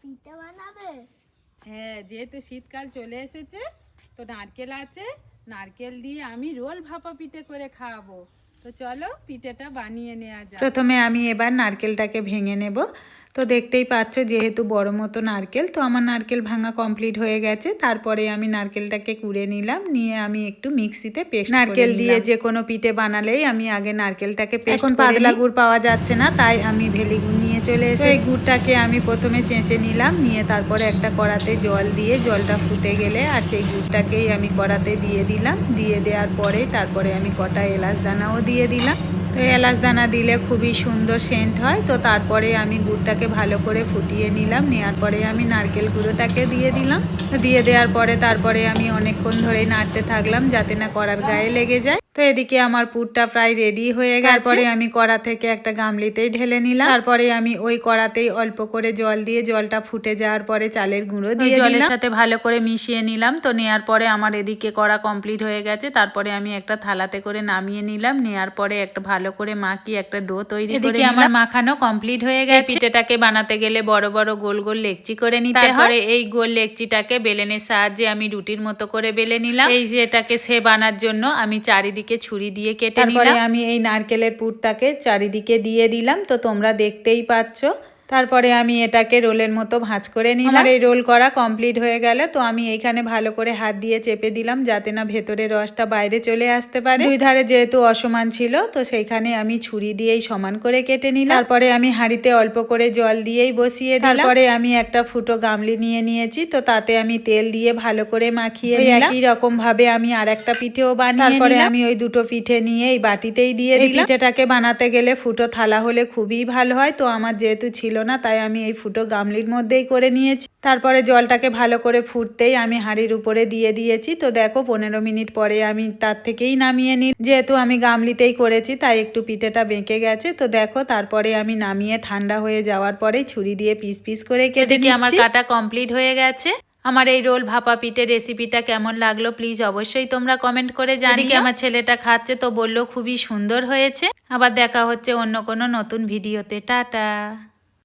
পিঠে বানাবে? হ্যাঁ যেহেতু শীতকাল চলে এসেছে তো নারকেল আছে নারকেল দিয়ে আমি রোল ভাপা পিঠে করে খাওয়াবো। তো চলো পিঠেটা বানিয়ে নেওয়া যাক। প্রথমে আমি এবার নারকেলটাকে ভেঙে নেব। তো দেখতেই পাচ্ছ যেহেতু বড় মতো নারকেল তো আমার নারকেল ভাঙা কমপ্লিট হয়ে গেছে। তারপরে আমি নারকেলটাকে কুড়ে নিলাম নিয়ে আমি একটু মিক্সিতে পেস্ট নারকেল দিয়ে যে কোনো পিঠে বানালেই আমি আগে নারকেলটাকে পেস্ট এখন পাতলা গুড় পাওয়া যাচ্ছে না তাই আমি ভেলি গুড় নিয়ে চলে এসে এই গুড়টাকে আমি প্রথমে চেঁচে নিলাম নিয়ে তারপরে একটা কড়াতে জল দিয়ে জলটা ফুটে গেলে আর সেই গুড়টাকেই আমি কড়াতে দিয়ে দিলাম। দিয়ে দেওয়ার পরে তারপরে আমি কটা এলাচ দানাও দিয়ে দিলাম। তো এলাচ দানা দিলে খুবই সুন্দর সেন্ট হয়। তো তারপরে আমি গুড়টাকে ভালো করে ফুটিয়ে নিলাম নেওয়ার পরে আমি নারকেল গুঁড়োটাকে দিয়ে দিলাম। দিয়ে দেওয়ার পরে তারপরে আমি অনেকক্ষণ ধরেই নাড়তে থাকলাম যাতে না কড়ার গায়ে লেগে যায়। তো এদিকে আমার পুরটা প্রায় রেডি হয়ে গেছে। তারপরে? আমি কড়া থেকে একটা গামলিতেই ঢেলে নিলাম। তারপরে আমি ওই কড়াতেই অল্প করে জল দিয়ে জলটা ফুটে যাওয়ার পরে চালের গুঁড়ো দিয়ে জলের সাথে ভালো করে মিশিয়ে নিলাম। তো নেয়ার পরে আমার এদিকে কড়া কমপ্লিট হয়ে গেছে। তারপরে আমি একটা থালাতে করে নামিয়ে নিলাম। নেয়ার পরে একটা ভালো করে মাখিয়ে একটা ডো তৈরি করে আমার মাখানো কমপ্লিট হয়ে গেছে। পিঠেটাকে বানাতে গেলে বড় বড় গোল গোল লেকচি করে নিতে হয়। এই গোল লেকচিটাকে বেলেনের সাহায্যে আমি রুটির মতো করে বেলে নিলাম। এই যেটাকে সে বানার জন্য আমি চারিদিকে ছুরি দিয়ে কেটে নিলাম। আমি এই নারকেলের পুরটাকে চারিদিকে দিয়ে দিলাম। তো তোমরা দেখতেই পাচ্ছ তারপরে আমি এটাকে রোলের মতো ভাঁজ করে নিলাম। আমার এই রোল করা কমপ্লিট হয়ে গেল তো আমি এইখানে ভালো করে হাত দিয়ে চেপে দিলাম যাতে না ভেতরে রসটা বাইরে চলে আসতে পারে। দুই ধারে যেহেতু অসমান ছিল তো সেইখানে আমি ছুরি দিয়েই সমান করে কেটে নিলাম। তারপরে আমি হাঁড়িতে অল্প করে জল দিয়েই বসিয়ে তারপরে আমি একটা ফুটো গামলি নিয়ে নিয়েছি তো তাতে আমি তেল দিয়ে ভালো করে মাখিয়ে একই রকম ভাবে আমি আর একটা পিঠেও বানিয়ে তারপরে আমি ওই দুটো পিঠে নিয়ে এই বাটিতেই দিয়ে দিলাম। পিঠেটাকে বানাতে গেলে ফুটো থালা হলে খুবই ভালো হয়। তো আমার যেহেতু ছিল না তাই আমি এই ফুটো গামলির মধ্যেই করে নিয়েছি। তারপরে জলটাকে ভালো করে ফুটতেই আমি হাঁড়ির উপরে দিয়ে দিয়েছি। তো দেখো পনেরো মিনিট পরে আমি তার থেকেই নামিয়ে নিই। যেহেতু আমি গামলিতেই করেছি তাই একটু পিঠেটা বেঁকে গেছে। তো দেখো তারপরে আমি নামিয়ে ঠান্ডা হয়ে যাওয়ার পরে ছুরি দিয়ে পিস পিস করে কেটে কি আমার কাটা কমপ্লিট হয়ে গেছে। আমার এই রোল ভাপা পিঠে রেসিপিটা কেমন লাগল প্লিজ অবশ্যই তোমরা কমেন্ট করে জানি কি আমার ছেলেটা খাচ্ছে তো বলল খুবই সুন্দর হয়েছে। আবার দেখা হচ্ছে অন্য কোনো নতুন ভিডিওতে। টাটা।